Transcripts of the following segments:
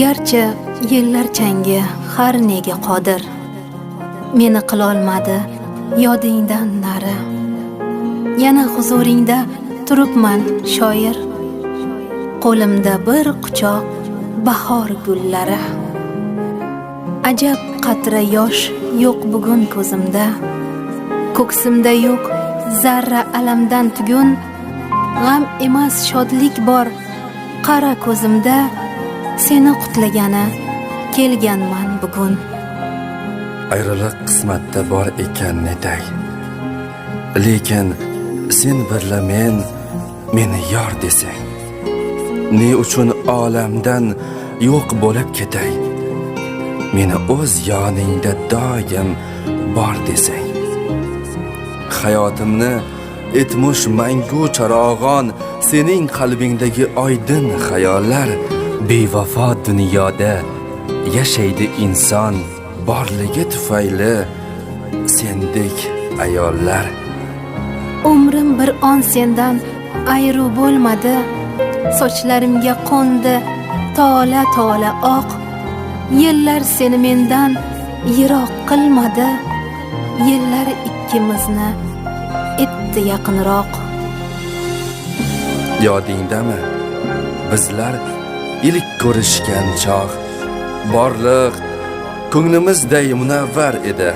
garchi yillar changi har nega qodir. Meni qilolmadi yodingdan nari. Yana huzuringda turibman shoir. Qo'limda bir quchoq bahor gullari. Ajab qatra yosh yo'q bugun ko'zimda. Ko'ksimda yo'q zarra alamdan tugun. G'am emas shodlik bor qara ko'zimda. Seni qutlagani kelganman bugun. Ayriliq qismatda bor ekan netay lekin sen birla men meni yor desang ne uchun olamdan yo'q bo'lib ketay? Meni o'z yoningda doim bor desang. Hayotimni etmush mangu charog'on sening qalbingdagi oydin xayollar bevafo dunyoda yashaydi inson borligi tufayli sendek ayollar. Umrim bir on sendan ayru bo'lmadi. Sochlarimga qo'ndi tola tola oq. Yillar seni mendan yiroq qilmadi. Yillar ikkimizni etdi yaqinroq. Yodingdami? Bizlar ilk ko'rishgan chog' borliq ko'nglimizday munavvar edi.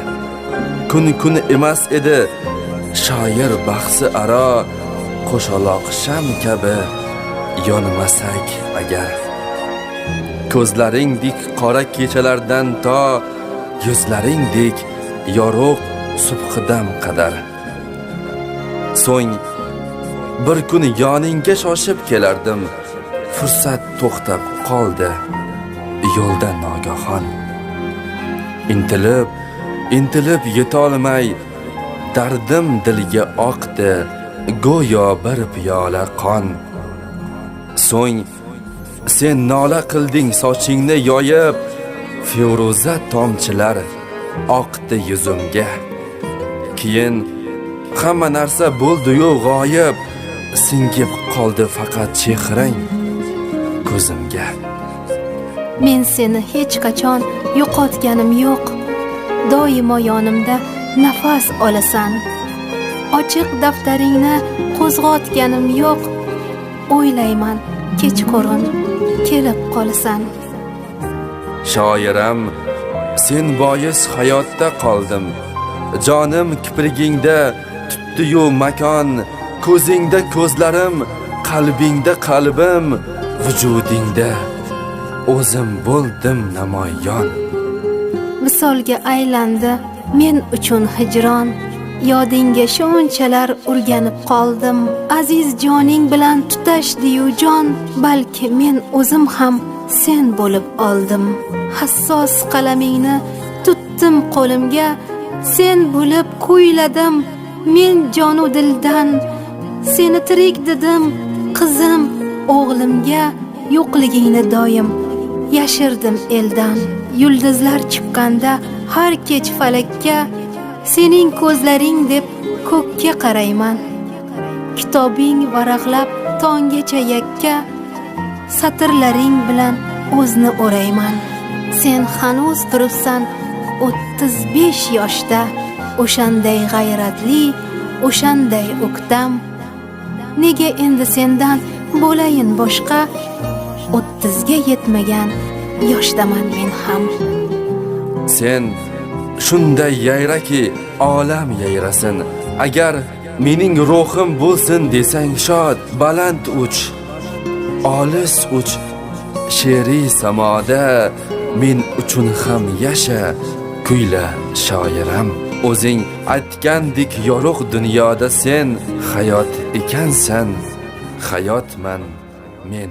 Kun kun emas edi. Shoir bahsi aro qo'shaloq sham kabi yonmasak agar. Ko'zlaringdek qora kechalardan to yuzlaringdek yorug' subhidam qadar. So'ng bir kun yoningga shoshib kelardim. Fursat to'xtab qoldi. Yo'lda nogahon intilib intilib yetolmay dardim dilga oqdi. Go'yo bir piyola qon. So'ng sen nola qilding sochingni yoyib. Feruza tomchilar oqdi yuzimga. Keyin hamma narsa bo'ldi-yu g'oyib. Singib qoldi faqat chehrang ko'zimga. Men seni hech qachon yo'qotganim yo'q. Doimo yonimda nafas olasan. Ochiq daftaringni qo'zg'otganim yo'q. O'ylayman kechqurun kelib qolasan. Shoiram sen bois hayotda qoldim. Jonim kiprigingda tutdi-yu makon. Ko'zingda ko'zlarim qalbingda qalbim vujudingda o'zim bo'ldim namoyon. Misolga aylandi men uchun hijron. Yodingga shunchalar o'rganib qoldim. Aziz joning bilan tutashdiyu jon balki men o'zim ham sen bo'lib oldim. Hassos qalamingni tutdim qo'limga sen bo'lib kuyladim. Men jonu dildan seni tirik dedim qizim. O'g'limga yo'qligingni doim yashirdim eldan. Yulduzlar chiqqanda har kech falakka sening ko'zlaring deb ko'kka qarayman. Kitobing varaqlab tonggacha yakka satrlaring bilan o'zni o'rayman. Sen hanuz turibsan o'ttiz besh yoshda o'shanday g'ayratli o'shanday o'ktam. Nega endi sendan bo'layin boshqa o'ttizga yetmagan yoshdaman men ham. Sen shunday yayraki olam yayrasin. Agar mening ruhim bo'lsin desang shod baland uch olis uch she'riy samoda men uchun ham yasha kuyla shoiram. O'zing aytgandek yorug' dunyoda sen hayot ekansan. Hayotman men